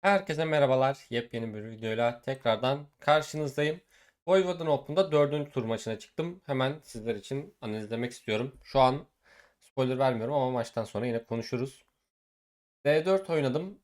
Herkese merhabalar. Yepyeni bir videoyla tekrardan karşınızdayım. Voivodin Open'da dördüncü tur maçına çıktım. Hemen sizler için analizlemek istiyorum. Şu an spoiler vermiyorum ama maçtan sonra yine konuşuruz. D4 oynadım.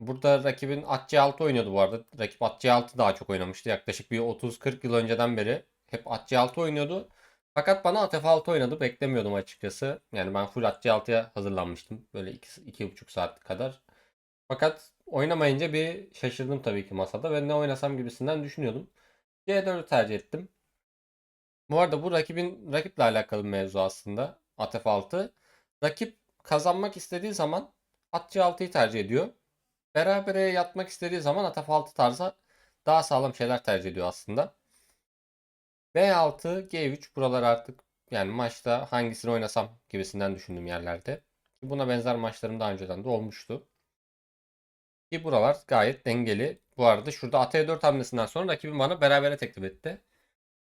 Burada rakibin at C6 oynuyordu bu arada. Rakip at C6 daha çok oynamıştı. Yaklaşık bir 30-40 yıl önceden beri hep at C6 oynuyordu. Fakat bana at F6 oynadı. Beklemiyordum açıkçası. Yani ben full at C6'ya hazırlanmıştım. Böyle 2-2,5 saat kadar. Fakat oynamayınca bir şaşırdım tabii ki masada ve ne oynasam gibisinden düşünüyordum. C4'ü tercih ettim. Bu arada bu rakibin rakiple alakalı bir mevzu aslında. At F6. Rakip kazanmak istediği zaman at C6'yı tercih ediyor. Berabere yatmak istediği zaman at F6 tarzı daha sağlam şeyler tercih ediyor aslında. B6, G3 buralar artık yani maçta hangisini oynasam gibisinden düşündüğüm yerlerde. Buna benzer maçlarım daha önceden de olmuştu. Ki buralar gayet dengeli. Bu arada şurada at E4 hamlesinden sonra rakibim bana berabere teklif etti.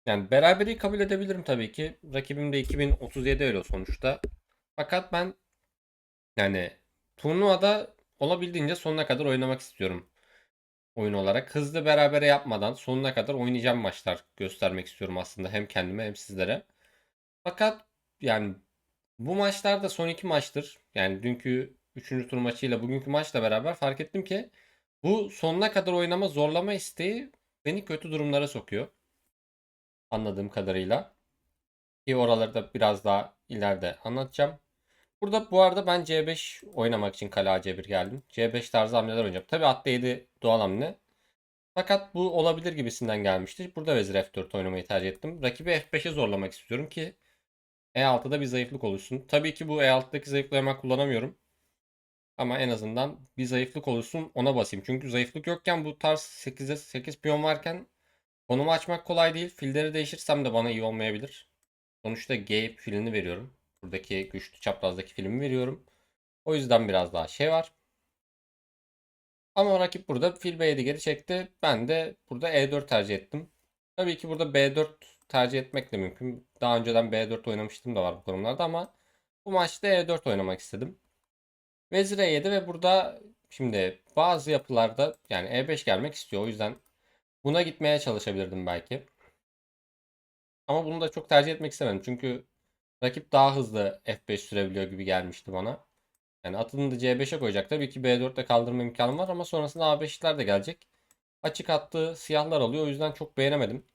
Yani beraberi kabul edebilirim tabii ki. Rakibim de 2037 euro sonuçta. Fakat ben yani turnuvada olabildiğince sonuna kadar oynamak istiyorum. Oyun olarak. Hızlı berabere yapmadan sonuna kadar oynayacağım maçlar göstermek istiyorum aslında. Hem kendime hem sizlere. Fakat yani bu maçlar da son iki maçtır. Yani dünkü 3. tur maçıyla bugünkü maçla beraber fark ettim ki bu sonuna kadar oynama zorlama isteği beni kötü durumlara sokuyor. Anladığım kadarıyla. Ki oraları da biraz daha ileride anlatacağım. Burada bu arada ben C5 oynamak için kale AC1 geldim. C5 tarzı hamleler oynayacağım. Tabi at D7 doğal hamle. Fakat bu olabilir gibisinden gelmişti. Burada vezir F4 oynamayı tercih ettim. Rakibi F5'e zorlamak istiyorum ki E6'da bir zayıflık oluşsun. Tabii ki bu E6'daki zayıflığı hemen kullanamıyorum. Ama en azından bir zayıflık oluşsun ona basayım. Çünkü zayıflık yokken bu tarz 8'e 8 piyon varken konumu açmak kolay değil. Filleri değişirsem de bana iyi olmayabilir. Sonuçta G filini veriyorum. Buradaki güçlü çaprazdaki filmi veriyorum. O yüzden biraz daha şey var. Ama rakip burada fil B7 geri çekti. Ben de burada E4 tercih ettim. Tabii ki burada B4 tercih etmek de mümkün. Daha önceden B4 oynamıştım da var bu konularda ama bu maçta E4 oynamak istedim. Vezir E7 ve burada şimdi bazı yapılarda yani E5 gelmek istiyor. O yüzden buna gitmeye çalışabilirdim belki. Ama bunu da çok tercih etmek istemedim. Çünkü rakip daha hızlı F5 sürebiliyor gibi gelmişti bana. Yani atını da C5'e koyacak. Tabii ki B4'te kaldırma imkanım var ama sonrasında A5'ler de gelecek. Açık attığı siyahlar alıyor. O yüzden çok beğenemedim.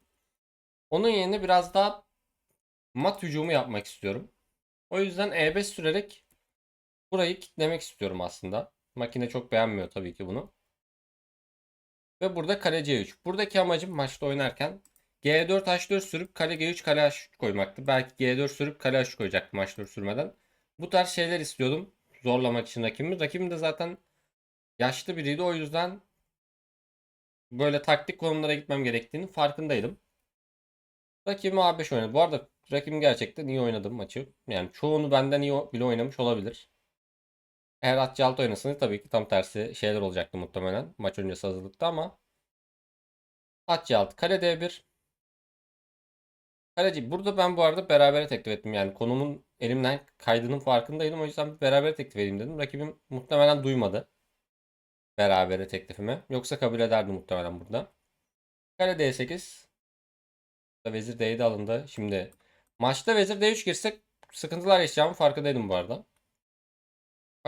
Onun yerine biraz daha mat hücumu yapmak istiyorum. O yüzden E5 sürerek burayı kitlemek istiyorum aslında. Makine çok beğenmiyor tabii ki bunu. Ve burada kale C3. Buradaki amacım maçta oynarken G4 H4 sürüp kale G3 kale H3 koymaktı. Belki G4 sürüp kale H3 koyacaktım H4 sürmeden. Bu tarz şeyler istiyordum. Zorlamak için rakibimi. Rakibim de zaten yaşlı biriydi. O yüzden böyle taktik konumlara gitmem gerektiğini farkındaydım. Rakibim A5 oynadı. Bu arada rakibim gerçekten iyi oynadı maçı. Yani çoğunu benden iyi bile oynamış olabilir. Eğer at C6 oynasaydı tabii ki tam tersi şeyler olacaktı muhtemelen. Maç öncesi hazırlıkta ama at C6 kale D1 Kaleci burada ben bu arada berabere teklif ettim. Yani konumun elimden kaydının farkındaydım. O yüzden berabere teklif edeyim dedim. Rakibim muhtemelen duymadı. Berabere teklifimi. Yoksa kabul ederdi muhtemelen burada. Kale D8. Vezir D7 alındı. Şimdi maçta vezir D3 girsek sıkıntılar yaşayacağımın farkındaydım bu arada.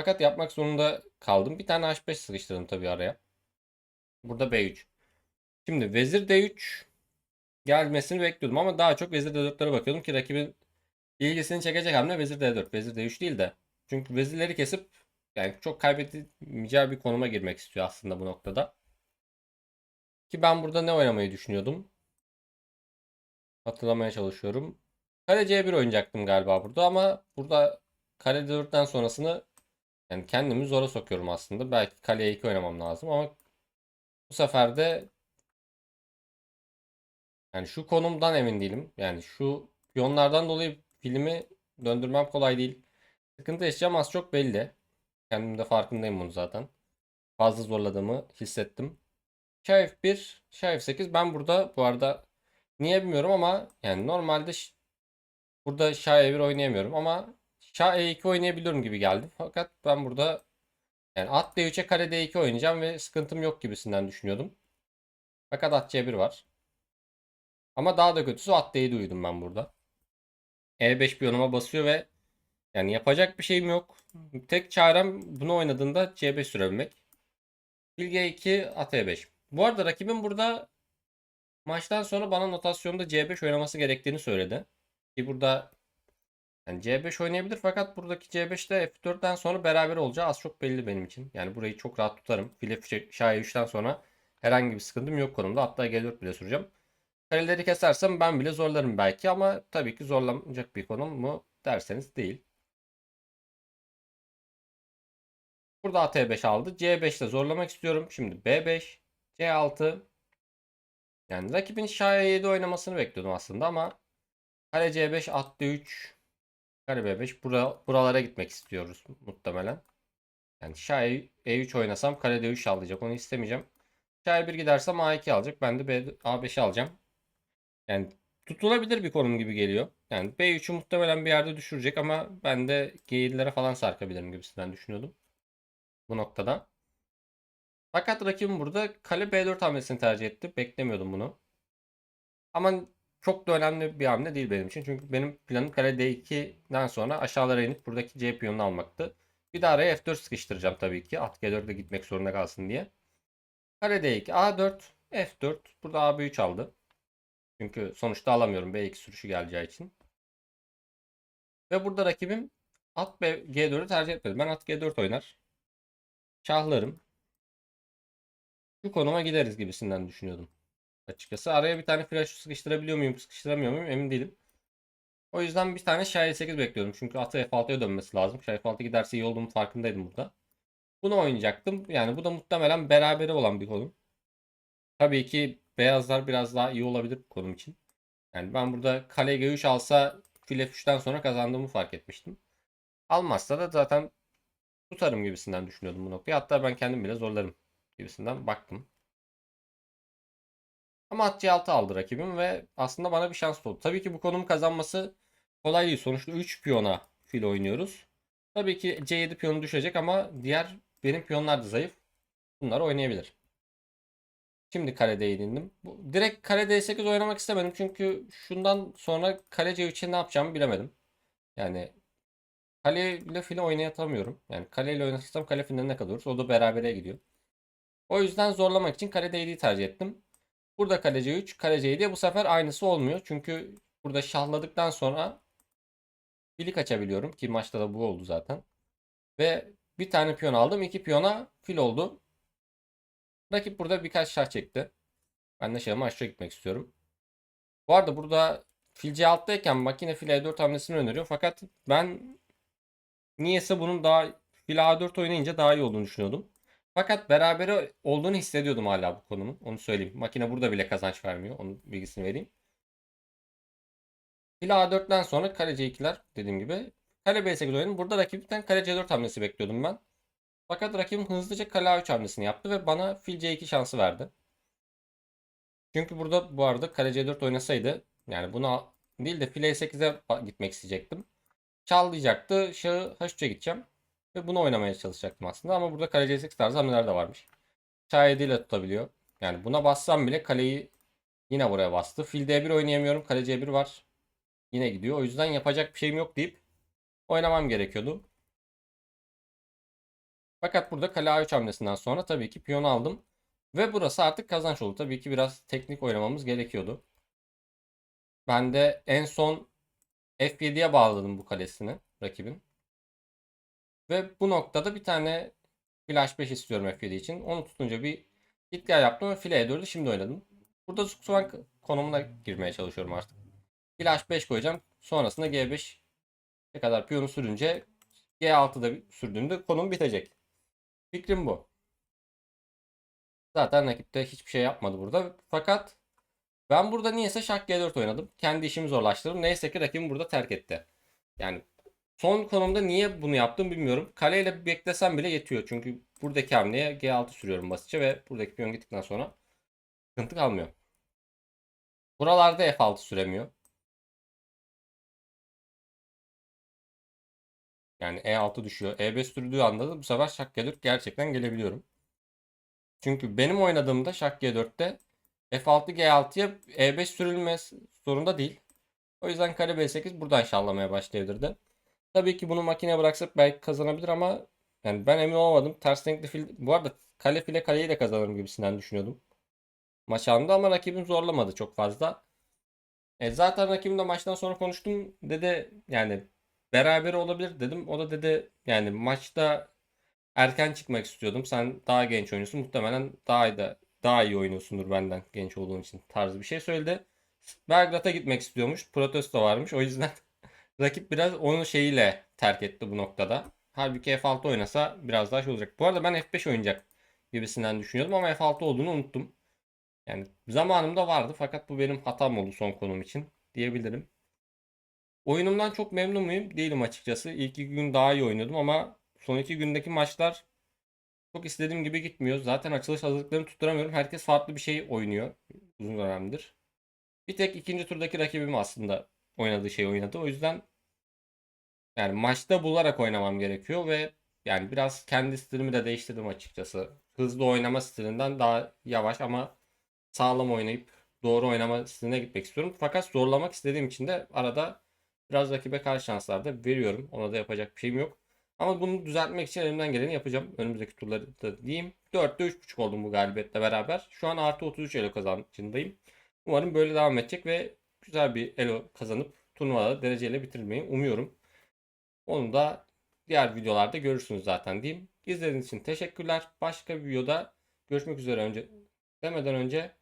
Fakat yapmak zorunda kaldım. Bir tane H5 sıkıştırdım tabii araya. Burada B3. Şimdi vezir D3 gelmesini bekliyordum ama daha çok vezir D4'lere bakıyordum ki rakibin ilgisini çekecek hamle vezir D4. Vezir D3 değil de. Çünkü vezirleri kesip yani çok kaybedilmeyeceği bir konuma girmek istiyor aslında bu noktada. Ki ben burada ne oynamayı düşünüyordum? Hatırlamaya çalışıyorum. Kale C1 oynayacaktım galiba burada ama burada kale D4'ten sonrasını yani kendimi zora sokuyorum aslında. Belki kale E2 oynamam lazım ama bu sefer de yani şu konumdan emin değilim. Yani şu piyonlardan dolayı filmi döndürmem kolay değil. Sıkıntı yaşayacağım az çok belli. Kendim de farkındayım bunu zaten. Fazla zorladığımı hissettim. Şah F1, Şah F8. Ben burada bu arada niye bilmiyorum ama yani normalde burada Şah E1 oynayamıyorum ama Şah E2 oynayabiliyorum gibi geldi. Fakat ben burada Yani at D3'e kare D2 oynayacağım ve sıkıntım yok gibisinden düşünüyordum. Fakat at C1 var. Ama daha da kötüsü at D7 uyudum ben burada. E5 piyonuma basıyor ve yani yapacak bir şeyim yok. Tek çarem bunu oynadığında C5 sürebilmek. Fil G2 at E5. Bu arada rakibim burada maçtan sonra bana notasyonda C5 oynaması gerektiğini söyledi. Ki burada yani C5 oynayabilir fakat buradaki C5'te F4'ten sonra beraber olacağı az çok belli benim için. Yani burayı çok rahat tutarım. Fil F Şah 3'ten sonra herhangi bir sıkıntım yok konumda. Hatta G4 bile süreceğim. Kareleri kesersem ben bile zorlarım belki ama tabii ki zorlanacak bir konum mu derseniz değil. Burada AT5 aldı. C5 ile zorlamak istiyorum. Şimdi B5, C6. Yani rakibin Şah 7 oynamasını bekliyordum aslında ama kare C5, at D3, kare B5 bura, buralara gitmek istiyoruz muhtemelen. Yani Şah E3 oynasam kare D3 alacak. Onu istemeyeceğim. Şah 1 gidersem A2 alacak. Ben de B, A5 alacağım. Yani tutulabilir bir konum gibi geliyor. Yani B3'ü muhtemelen bir yerde düşürecek ama ben de G7'lere falan sarkabilirim gibisinden düşünüyordum. Bu noktada. Fakat rakibim burada kale B4 hamlesini tercih etti. Beklemiyordum bunu. Ama çok da önemli bir hamle değil benim için. Çünkü benim planım kale D2'den sonra aşağılara inip buradaki C piyonunu almaktı. Bir de araya F4 sıkıştıracağım tabii ki. At G4'e gitmek zorunda kalsın diye. Kare D2, A4, F4. Burada AB3 aldı. Çünkü sonuçta alamıyorum B2 sürüşü geleceği için. Ve burada rakibim at G4'ü tercih etmedi. Ben at G4 oynar. Şahlarım. Şu konuma gideriz gibisinden düşünüyordum. Açıkçası araya bir tane flash sıkıştırabiliyor muyum, sıkıştıramıyor muyum emin değilim. O yüzden bir tane Şah 8 bekliyordum. Çünkü atı F6'ya dönmesi lazım. Şah F6 giderse iyi olduğumu farkındaydım burada. Bunu oynayacaktım. Yani bu da muhtemelen berabere olan bir konum. Tabii ki beyazlar biraz daha iyi olabilir bu konum için. Yani ben burada kale G3 alsa fil F3'ten sonra kazandığımı fark etmiştim. Almazsa da zaten tutarım gibisinden düşünüyordum bu noktayı. Hatta ben kendim bile zorlarım gibisinden baktım. Ama at C6 aldı rakibim ve aslında bana bir şans oldu. Tabii ki bu konumu kazanması kolay değil. Sonuçta 3 piyona fil oynuyoruz. Tabii ki C7 piyonu düşecek ama diğer benim piyonlar da zayıf. Bunları oynayabilir. Şimdi kale D Bu, direkt kale D8 oynamak istemedim. Çünkü şundan sonra kale C3'e ne yapacağımı bilemedim. Yani kale ile fili oynayatamıyorum. Yani kale ile oynatırsam kale finaline kalıyoruz. O da berabere gidiyor. O yüzden zorlamak için kale D7'yi tercih ettim. Burada kale C3, kale C7 bu sefer aynısı olmuyor. Çünkü burada şahladıktan sonra fili kaçabiliyorum. Ki maçta da bu oldu zaten. Ve bir tane piyon aldım. iki piyona fil oldu. Rakip burada birkaç şah çekti. Ben de şahımı aşağı gitmek istiyorum. Bu arada burada fil C6'dayken makine fil E4 hamlesini öneriyor. Fakat ben niyeyse bunun daha fil A4 oynayınca daha iyi olduğunu düşünüyordum. Fakat beraber olduğunu hissediyordum hala bu konumun. Onu söyleyeyim. Makine burada bile kazanç vermiyor. Onun bilgisini vereyim. Fil A4'ten sonra kale C2'ler dediğim gibi. Kale B8 oyunu. Burada rakipten kale C4 hamlesi bekliyordum ben. Fakat rakibim hızlıca kale A3 hamlesini yaptı ve bana fil C2 şansı verdi. Çünkü burada bu arada kale C4 oynasaydı yani buna değil de fil E8'e gitmek isteyecektim. Çallayacaktı. Şahı H3'e gideceğim. Ve bunu oynamaya çalışacaktım aslında ama burada kale C8 tarzı hamleler de varmış. Şah 7 ile tutabiliyor. Yani buna bassam bile kaleyi yine buraya bastı. Fil D1 oynayamıyorum. Kale C1 var. Yine gidiyor. O yüzden yapacak bir şeyim yok deyip oynamam gerekiyordu. Fakat burada kale A3 hamlesinden sonra tabii ki piyon aldım. Ve burası artık kazanç oldu. Tabii ki biraz teknik oynamamız gerekiyordu. Ben de en son F7'ye bağladım bu kalesini rakibin. Ve bu noktada bir tane flash 5 istiyorum F7 için. Onu tutunca bir gitgel yaptım ve file 4'ü şimdi oynadım. Burada Zugzwang konumuna girmeye çalışıyorum artık. Flash 5 koyacağım. Sonrasında G5 ne kadar piyonu sürünce G6'da sürdüğünde konum bitecek. Fikrim bu. Zaten rakipte hiçbir şey yapmadı burada. Fakat ben burada niyeyse şah G4 oynadım. Kendi işimi zorlaştırdım. Neyse ki rakibim burada terk etti. Yani son konumda niye bunu yaptım bilmiyorum. Kaleyle beklesem bile yetiyor. Çünkü buradaki hamleye G6 sürüyorum basitçe ve buradaki piyon gittikten sonra sıkıntı kalmıyor. Buralarda F6 süremiyor. Yani E6 düşüyor. E5 sürdüğü anda da bu sefer şak G4 gerçekten gelebiliyorum. Çünkü benim oynadığımda şak G4'te F6 G6'ya E5 sürülmesi zorunda değil. O yüzden kale B8 buradan şallamaya başlayabilirdi. Tabii ki bunu makineye bıraksak belki kazanabilir ama yani ben emin olamadım. Ters renkli fil bu arada kale file kaleyi de kazanırım gibisinden düşünüyordum. Maç anında ama rakibim zorlamadı çok fazla. E zaten rakibimle maçtan sonra konuştum. Dedi yani beraber olabilir dedim. O da dedi yani maçta erken çıkmak istiyordum. Sen daha genç oynuyorsun. Muhtemelen daha de daha iyi oynuyorsundur benden genç olduğun için tarzı bir şey söyledi. Belgrad'a gitmek istiyormuş. Protesto varmış. O yüzden rakip biraz onun şeyiyle terk etti bu noktada. Halbuki F6 oynasa biraz daha şey olacak. Bu arada ben F5 oynayacak gibisinden düşünüyordum ama F6 olduğunu unuttum. Yani zamanımda vardı fakat bu benim hatam oldu son konum için diyebilirim. Oyunumdan çok memnun muyum? Değilim açıkçası. İlk iki gün daha iyi oynuyordum ama son iki gündeki maçlar çok istediğim gibi gitmiyor. Zaten açılış hazırlıklarını tutturamıyorum. Herkes farklı bir şey oynuyor uzun dönemdir. Bir tek ikinci turdaki rakibim aslında oynadığı şey oynadı. O yüzden yani maçta bularak oynamam gerekiyor ve yani biraz kendi stilimi de değiştirdim açıkçası. Hızlı oynama stilinden daha yavaş ama sağlam oynayıp doğru oynama stiline gitmek istiyorum. Fakat zorlamak istediğim için de arada biraz rakibe karşı şanslar da veriyorum. Ona da yapacak bir şeyim yok. Ama bunu düzeltmek için elimden geleni yapacağım. Önümüzdeki turları da diyeyim. 4'te 3.5 oldum bu galibiyetle beraber. Şu an artı 33 elo kazancındayım. Umarım böyle devam edecek ve güzel bir elo kazanıp turnuvada dereceyle bitirmeyi umuyorum. Onu da diğer videolarda görürsünüz zaten diyeyim. İzlediğiniz için teşekkürler. Başka bir videoda görüşmek üzere önce demeden önce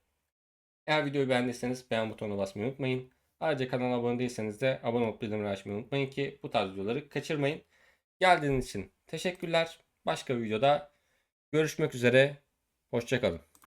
eğer videoyu beğendiyseniz beğen butonuna basmayı unutmayın. Ayrıca kanala abone değilseniz de abone olup bildirimleri açmayı unutmayın ki bu tarz videoları kaçırmayın. Geldiğiniz için teşekkürler. Başka bir videoda görüşmek üzere. Hoşçakalın.